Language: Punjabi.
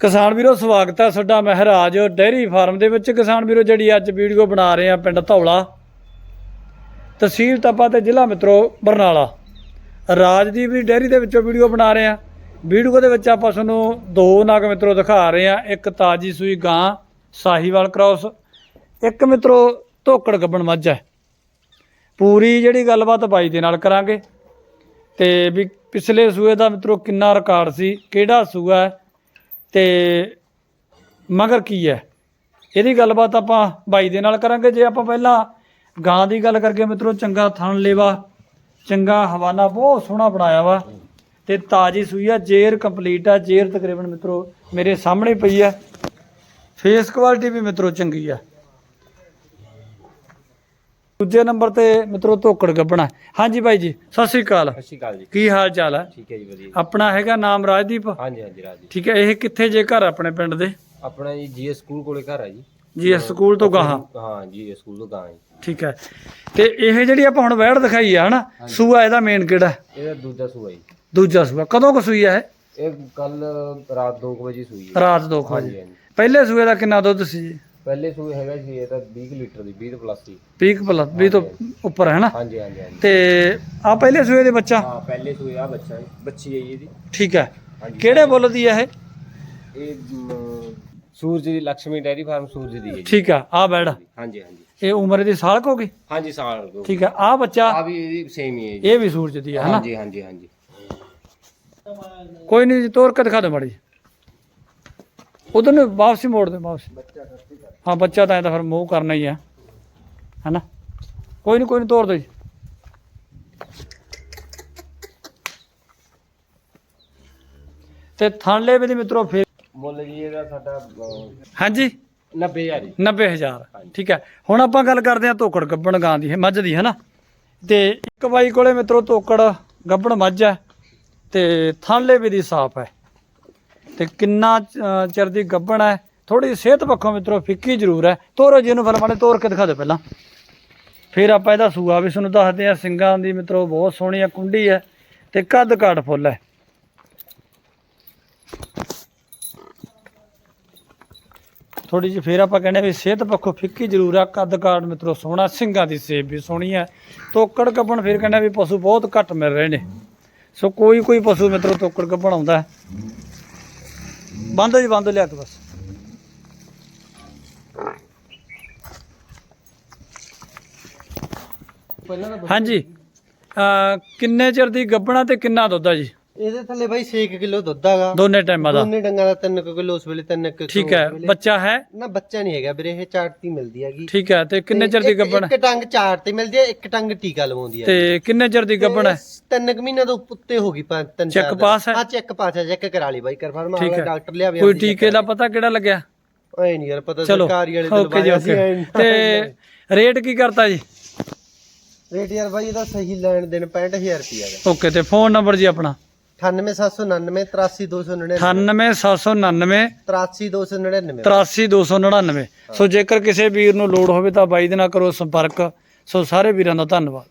ਕਿਸਾਨ ਵੀਰੋ, ਸਵਾਗਤ ਹੈ ਤੁਹਾਡਾ ਮਹਿਰਾਜ ਡੇਅਰੀ ਫਾਰਮ ਦੇ ਵਿੱਚ। ਕਿਸਾਨ ਵੀਰੋ, ਜਿਹੜੀ ਅੱਜ ਵੀਡੀਓ ਬਣਾ ਰਹੇ ਆ ਪਿੰਡ ਧੌਲਾ, ਤਹਿਸੀਲ ਤਪਾ ਤੇ ਜ਼ਿਲ੍ਹਾ ਮਿੱਤਰੋ, ਬਰਨਾਲਾ। ਰਾਜਦੀਪ ਦੀ ਡੇਅਰੀ ਦੇ ਵਿੱਚੋਂ ਵੀਡੀਓ ਬਣਾ ਰਹੇ ਆ ਵੀਡੀਓ ਦੇ ਵਿੱਚ ਆਪਾਂ ਤੁਹਾਨੂੰ ਦੋ ਨਾਗ ਮਿੱਤਰੋ ਦਿਖਾ ਰਹੇ ਆ ਇੱਕ ਤਾਜੀ ਸੂਈ ਗਾਂ, ਸਾਹੀਵਾਲ ਕ੍ਰਾਸ। ਇੱਕ ਮਿੱਤਰੋ, ਧੋਕੜ ਗੱਬਣ ਮੱਝ ਹੈ। ਪੂਰੀ ਜਿਹੜੀ ਗੱਲਬਾਤ ਬਾਈ ਦੇ ਨਾਲ ਕਰਾਂਗੇ। ਤੇ ਵੀ ਪਿਛਲੇ ਸੂਏ ਦਾ ਮਿੱਤਰੋ, ਕਿੰਨਾ ਰਿਕਾਰਡ ਸੀ, ਕਿਹੜਾ ਸੂਆ ਹੈ ਤੇ ਮਗਰ ਕੀ ਹੈ? ਇਹਦੀ ਗੱਲਬਾਤ ਆਪਾਂ ਬਾਈ ਦੇ ਨਾਲ ਕਰਾਂਗੇ। ਜੇ ਆਪਾਂ ਪਹਿਲਾਂ ਗਾਂ ਦੀ ਗੱਲ ਕਰਕੇ ਮਿੱਤਰੋ, ਚੰਗਾ ਥਣ ਲੇਵਾ, ਚੰਗਾ ਹਵਾਨਾ, ਬਹੁਤ ਸੋਹਣਾ ਬਣਾਇਆ ਵਾ ਤੇ ਤਾਜੀ ਸੂਈ ਆ, ਜੇਰ ਕੰਪਲੀਟ ਆ, ਜੇਰ ਤਕਰੀਬਨ ਮਿੱਤਰੋ ਮੇਰੇ ਸਾਹਮਣੇ ਪਈ ਆ। ਫੇਸ ਕੁਆਲਿਟੀ ਵੀ ਮਿੱਤਰੋ ਚੰਗੀ ਆ। ਦੂਜੇ ਨੰਬਰ ਤੇ ਮਿੱਤਰੋ ਧੋਕੜ ਗੱਬਣਾ। ਹਾਂਜੀ ਬਾਈ ਜੀ ਸਤਿ ਸ੍ਰੀ ਅਕਾਲ। ਸਤਿ ਸ਼੍ਰੀ ਅਕਾਲ ਜੀ। ਕੀ ਹਾਲ ਚਾਲ ਹੈ ਠੀਕ ਹੈ ਜੀ ਵਧੀਆ। ਆਪਣਾ ਹੈਗਾ ਨਾਮ ਰਾਜਦੀਪ? ਹਾਂਜੀ ਹਾਂਜੀ ਰਾਜ ਜੀ ਠੀਕ ਹੈ ਇਹ ਕਿੱਥੇ ਜੇ ਘਰ ਆਪਣੇ ਪਿੰਡ ਦੇ? ਆਪਣਾ ਜੀ ਜੀਐਸ ਸਕੂਲ ਕੋਲੇ ਘਰ ਹੈ ਜੀ। ਜੀ ਇਸ ਸਕੂਲ ਤੋਂ ਗਾਹਾਂ? ਹਾਂ ਜੀ ਸਕੂਲ ਤੋਂ ਗਾਂ ਜੀ। ਠੀਕ ਹੈ। ਤੇ ਇਹ ਜਿਹੜੀ ਆਪਾਂ ਹੁਣ ਵੈੜ ਦਿਖਾਈ ਆ ਹਨਾ ਸੂਆ ਇਹਦਾ ਮੇਨ ਕਿਹੜਾ? ਇਹਦਾ ਦੂਜਾ ਸੂਆ ਜੀ। ਦੂਜਾ ਸੂਆ। ਕਦੋਂ ਕੁ ਸੂਈ ਹੈ ਇਹ? ਕੱਲ ਰਾਤ 2 ਵਜੇ ਸੂਈ ਹੈ। ਰਾਤ 2 ਹਾਂਜੀ ਵਜੇ। ਹਾਂਜੀ। ਪਹਿਲੇ ਸੂਏ ਦਾ ਕਿੰਨਾ ਦੁੱਧ ਸੀ ਜੀ? ਪਹਿਲੇ ਸੂਏ ਹੈਗਾ ਜੀ ਇਹ ਤਾਂ 20 ਕੁ ਲੀਟਰ ਦੀ 20 ਤੋਂ ਪਲੱਸ ਸੀ ਪੀਕ ਪਲੱਸ 20 ਤੋਂ ਉੱਪਰ ਹੈ ਨਾ? ਹਾਂਜੀ ਹਾਂਜੀ ਹਾਂਜੀ। ਤੇ ਆ ਪਹਿਲੇ ਸੂਏ ਦੇ ਬੱਚਾ? ਹਾਂ ਪਹਿਲੇ ਸੂਏ ਆ ਬੱਚਾ ਹੈ ਬੱਚੀ ਹੈ ਜੀ ਇਹਦੀ। ਠੀਕ ਹੈ। ਹਾਂਜੀ ਕਿਹੜੇ ਬੁੱਲ ਦੀ ਹੈ ਇਹ? ਇਹ ਸੂਰਜ ਦੀ ਲక్ష్ਮੀ ਡੈਰੀ ਫਾਰਮ ਸੂਰਜ ਦੀ ਹੈ ਜੀ। ਠੀਕ ਹੈ ਆ ਬੈੜ। ਹਾਂਜੀ ਹਾਂਜੀ। ਇਹ ਉਮਰ ਦੀ ਸਾਲ ਕੁ ਹੋ ਗਈ? ਹਾਂਜੀ ਸਾਲ ਦੋ ਠੀਕ ਹੈ ਆ ਬੱਚਾ? ਆ ਵੀ ਇਹਦੀ ਸੇਮ ਹੀ ਹੈ ਜੀ। ਇਹ ਵੀ ਸੂਰਜ ਦੀ ਹੈ ਹਨਾ ਹਾਂਜੀ ਹਾਂਜੀ ਹਾਂਜੀ। ਕੋਈ ਨਹੀਂ ਜੀ ਤੋਰ ਕੇ ਦਿਖਾ ਦੇ ਮਾੜੀ ਉਧਰ ਨੂੰ ਵਾਪਸੀ ਮੋੜ ਦੇ ਵਾਪਸੀ। ਹਾਂ ਬੱਚਾ ਤਾਂ ਐਂ ਤਾਂ ਫਿਰ ਮੂੰਹ ਕਰਨਾ ਹੀ ਹੈ ਹੈਨਾ? ਕੋਈ ਨਹੀਂ ਕੋਈ ਨਹੀਂ ਤੋਰ ਦੋ ਜੀ। ਤੇ ਥਾਂਲੇ ਵੀ ਦੀ ਮਿੱਤਰੋ ਫੇਰ ਮੁੱਲ ਜੀ ਇਹਦਾ ਸਾਡਾ ਹਾਂਜੀ? 90000 ਜੀ। 90000 ਠੀਕ ਹੈ। ਹੁਣ ਆਪਾਂ ਗੱਲ ਕਰਦੇ ਹਾਂ ਧੋਕੜ ਗੱਬਣ ਗਾਂ ਦੀ ਹੈ ਮੱਝ ਦੀ ਹੈ ਨਾ ਤੇ ਇੱਕ ਬਾਈ ਕੋਲੇ ਮਿੱਤਰੋ ਧੋਕੜ ਗੱਬਣ ਮੱਝ ਹੈ ਤੇ ਥਾਂਲੇ ਵੀ ਦੀ ਸਾਫ਼ ਹੈ। ਤੇ ਕਿੰਨਾ ਅ, ਚਿਰ ਦੀ ਗੱਭਣ ਹੈ? ਥੋੜੀ ਸਿਹਤ ਪੱਖੋਂ ਮਿੱਤਰੋ ਫਿੱਕੀ ਜ਼ਰੂਰ ਹੈ। ਤੋਰੋ ਜੀ ਇਹਨੂੰ ਫਿਰ ਮਾੜੇ ਤੋਰ ਕੇ ਦਿਖਾ ਦਿਓ ਪਹਿਲਾਂ। ਫਿਰ ਆਪਾਂ ਇਹਦਾ ਸੂਆ ਵੀ ਤੁਹਾਨੂੰ ਦੱਸਦੇ ਆ ਸਿੰਗਾਂ ਦੀ ਮਿੱਤਰੋ ਬਹੁਤ ਸੋਹਣੀ ਆ ਕੁੰਡੀ ਹੈ ਤੇ ਕੱਦ ਕਾਠ ਫੁੱਲ ਹੈ। ਥੋੜੀ ਜਿਹੀ ਫੇਰ ਆਪਾਂ ਕਹਿੰਦੇ ਵੀ ਸਿਹਤ ਪੱਖੋਂ ਫਿੱਕੀ ਜ਼ਰੂਰ ਆ ਕੱਦ ਕਾਠ ਮਿੱਤਰੋ ਸੋਹਣਾ ਸਿੰਘਾਂ ਦੀ ਸੇਬ ਵੀ ਸੋਹਣੀ ਹੈ। ਤੋਕੜ ਕੱਪਣ ਫਿਰ ਕਹਿੰਦੇ ਵੀ ਪਸ਼ੂ ਬਹੁਤ ਘੱਟ ਮਿਲ ਰਹੇ ਨੇ। ਸੋ ਕੋਈ ਕੋਈ ਪਸ਼ੂ ਮਿੱਤਰੋ ਤੋਕੜ ਕੱਪਣ ਆਉਂਦਾ ਹੈ। ਬੰਦ ਜੀ ਬੰਦ ਲਿਆ ਕੇ ਬਸ। ਹਾਂਜੀ। ਕਿੰਨੇ ਚਿਰ ਦੀ ਗੱਬਣਾ ਤੇ ਕਿੰਨਾ ਦੁੱਧ ਆ ਜੀ? ਇਹਦੇ ਥੱਲੇ ਬਾਈ 6 ਕਿਲੋ ਦੁੱਧ ਹੈਗਾ। ਦੋਨੇ ਟਾਈਮਾਂ ਦਾ। ਦੋਨੇ ਡੰਗਾਂ ਦਾ 3 ਕਿਲੋ ਉਸ ਵੇਲੇ 3 ਕਿਲੋ ਠੀਕ ਹੈ ਬੱਚਾ ਹੈ? ਨਾ ਬੱਚਾ ਨਹੀਂ ਹੈਗਾ ਵੀਰੇ ਇਹ ਚਾਰਤੀ ਮਿਲਦੀ ਹੈਗੀ। ਠੀਕ ਹੈ ਤੇ ਕਿੰਨੇ ਚਿਰ ਦੀ ਗੱਬਣ ਇੱਕ ਟੰਗ ਚਾਰ ਤੇ ਮਿਲਦੀ ਹੈ ਇੱਕ ਟੰਗ ਟੀਕਾ ਲਵਾਉਂਦੀ ਹੈ। ਤੇ ਕਿੰਨੇ ਚਿਰ ਦੀ ਗੱਬਣ ਹੈ? ਤਿੰਨ ਕੁ ਮਹੀਨੇ ਤੋਂ ਉੱਤੇ ਹੋ ਗਈ ਪੰਜ ਤਿੰਨ ਚੈੱਕ। ਪਾਸ ਹੈ? ਹਾਂ ਚੈੱਕ ਪਾਸ ਹੈ ਚੈੱਕ ਕਰਾ ਲਈ ਬਾਈ ਆ ਹੈ। ਡਾਕਟਰ ਲਿਆ ਕੋਈ ਟੀਕੇ ਦਾ ਪਤਾ ਕਿਹੜਾ ਲੱਗਿਆ? ਐ ਨਹੀਂ ਯਾਰ ਪਤਾ ਸਰਕਾਰੀ ਵਾਲੇ ਓਕੇ ਜੀ ਓਕੇ। ਤੇ ਰੇਟ ਕੀ ਕਰਤਾ ਜੀ? ਰੇਟ ਯਾਰ ਬਾਈ ਇਹਦਾ ਸਹੀ ਲੈਣ ਦੇਣ 65000 ਰੁਪਿਆ ਹੈਗਾ ਓਕੇ ਤੇ ਫੋਨ ਨੰਬਰ ਜੀ ਆਪਣਾ। 98799 83299 98799 83299 83299 ਸੋ ਜੇਕਰ ਕਿਸੇ ਵੀਰ ਨੂੰ ਲੋੜ ਹੋਵੇ ਤਾਂ ਬਾਈ ਦੇ ਨਾਲ ਕਰੋ ਸੰਪਰਕ। ਸੋ ਸਾਰੇ ਵੀਰਾਂ ਦਾ ਧੰਨਵਾਦ।